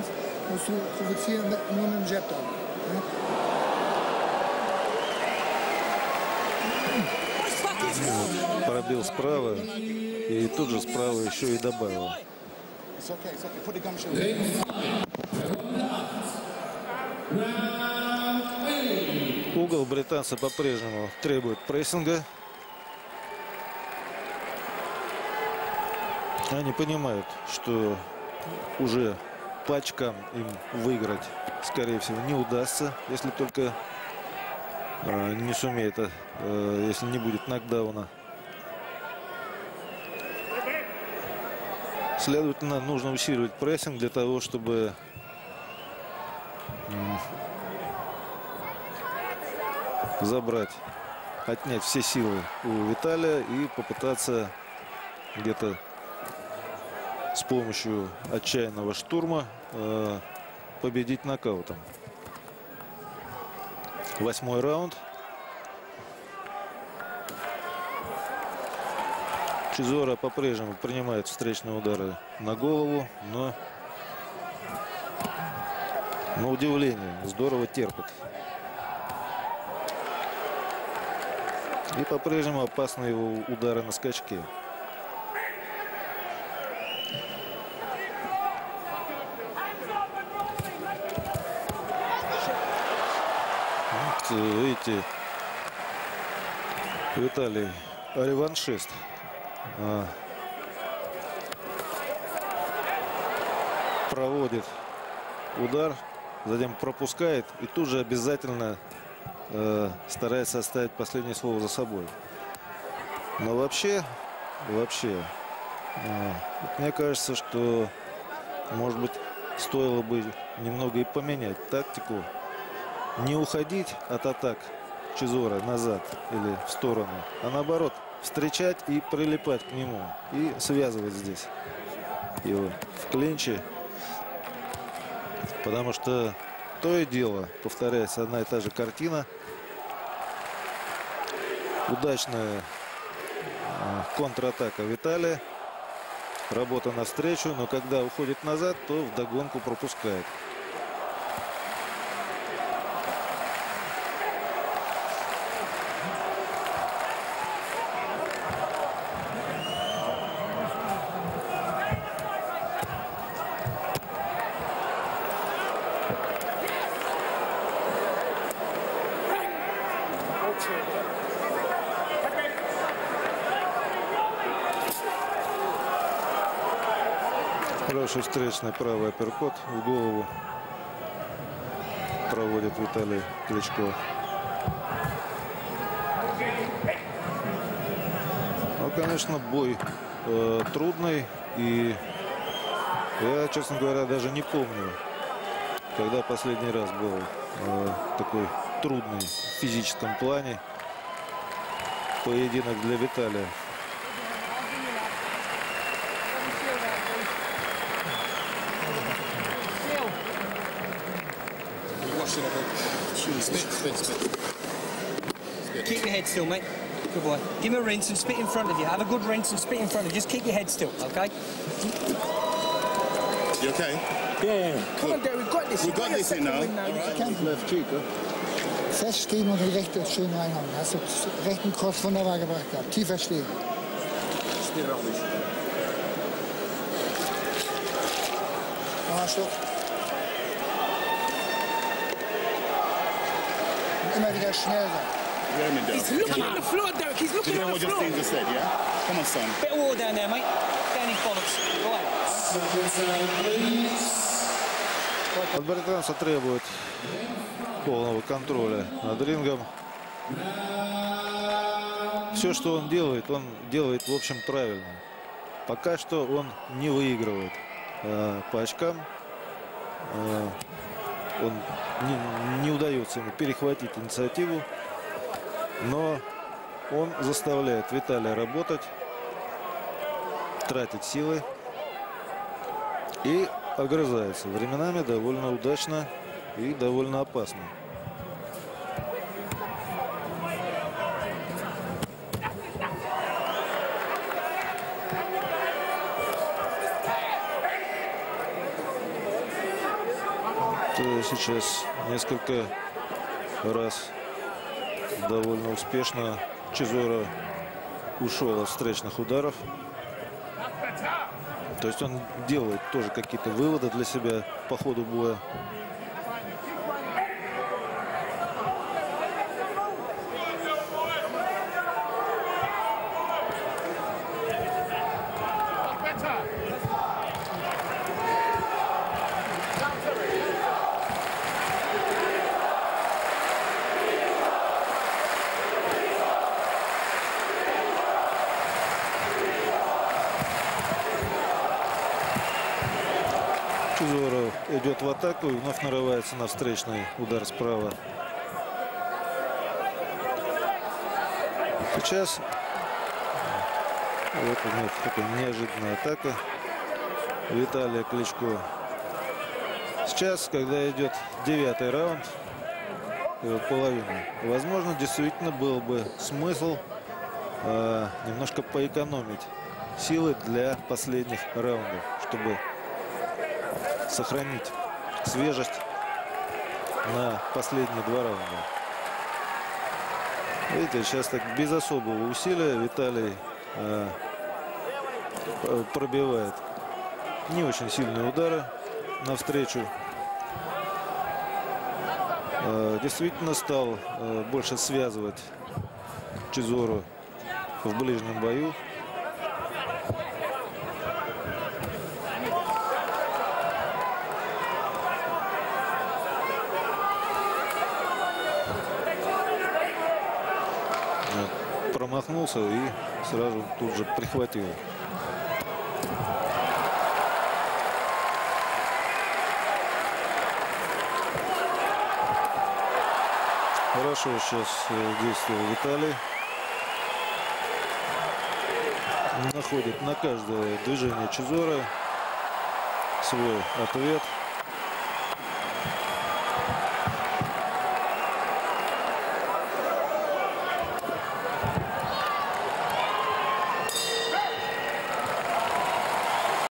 kannst, musst du provozieren mit, nur mit? Пробил справа и тут же справа еще и добавил. Угол британца по-прежнему требует прессинга. Они понимают, что уже по очкам им выиграть, скорее всего, не удастся, если только э, не сумеет, э, если не будет нокдауна. Следовательно, нужно усиливать прессинг для того, чтобы забрать, отнять все силы у Виталия и попытаться где-то с помощью отчаянного штурма э, победить нокаутом. Восьмой раунд. Чизора по-прежнему принимает встречные удары на голову, но на удивление здорово терпит. И по-прежнему опасны его удары на скачке. Видите, Виталий реваншист. А, проводит удар, затем пропускает и тут же обязательно э, старается оставить последнее слово за собой. Но вообще, вообще, э, мне кажется, что, может быть, стоило бы немного и поменять тактику. Не уходить от атак Чизора назад или в сторону, а наоборот, встречать и прилипать к нему. И связывать здесь его в клинче. Потому что то и дело, повторяется одна и та же картина. Удачная а, контратака Виталия. Работа навстречу, но когда уходит назад, то вдогонку пропускает. Хороший встречный правый апперкот в голову проводит Виталий Кличко. Ну, конечно, бой э, трудный. И я, честно говоря, даже не помню, когда последний раз был э, такой трудный в физическом плане поединок для Виталия. Spit, spit, spit. Keep your head still, mate. Good boy. Give him a rinse and spit in front of you. Have a good rinse and spit in front of you. Just keep your head still, okay? You okay? Yeah, yeah, yeah. Come on, Derek, we've got this. We've got your this in second now. win now. You Alright. can cancel. Left cheek, Feststehen und die rechte schön reinhauen. Hast du rechten Cross wunderbar gebracht gehabt. Tiefer stehen. Nochmal Stopp. Und immer wieder schnell sein. Wear him in He's there. looking at the floor, Derek. He's Do looking you know at what the Justine floor. just said, yeah? Come on, son. Bit of water down there, mate. His bollocks. Go ahead. От британца требует полного контроля над рингом. Все, что он делает, он делает, в общем, правильно. Пока что он не выигрывает э, по очкам. Э, он не, не удается ему перехватить инициативу. Но он заставляет Виталия работать, тратить силы и огрызается. Временами довольно удачно и довольно опасно. сейчас несколько раз довольно успешно Чизора ушел от встречных ударов. То есть он делает тоже какие-то выводы для себя по ходу боя. Чизора идет в атаку и вновь нарывается на встречный удар справа. Сейчас вот них такая неожиданная атака Виталия Кличко. Сейчас, когда идет девятый раунд, половина, возможно, действительно был бы смысл э, немножко поэкономить силы для последних раундов, чтобы сохранить свежесть на последние два раунда. Видите, сейчас так без особого усилия Виталий э, п- пробивает не очень сильные удары навстречу. Э, действительно стал э, больше связывать Чизору в ближнем бою. Промахнулся и сразу тут же прихватил. Хорошо сейчас э, действовал Виталий. Находит на каждое движение Чизора свой ответ.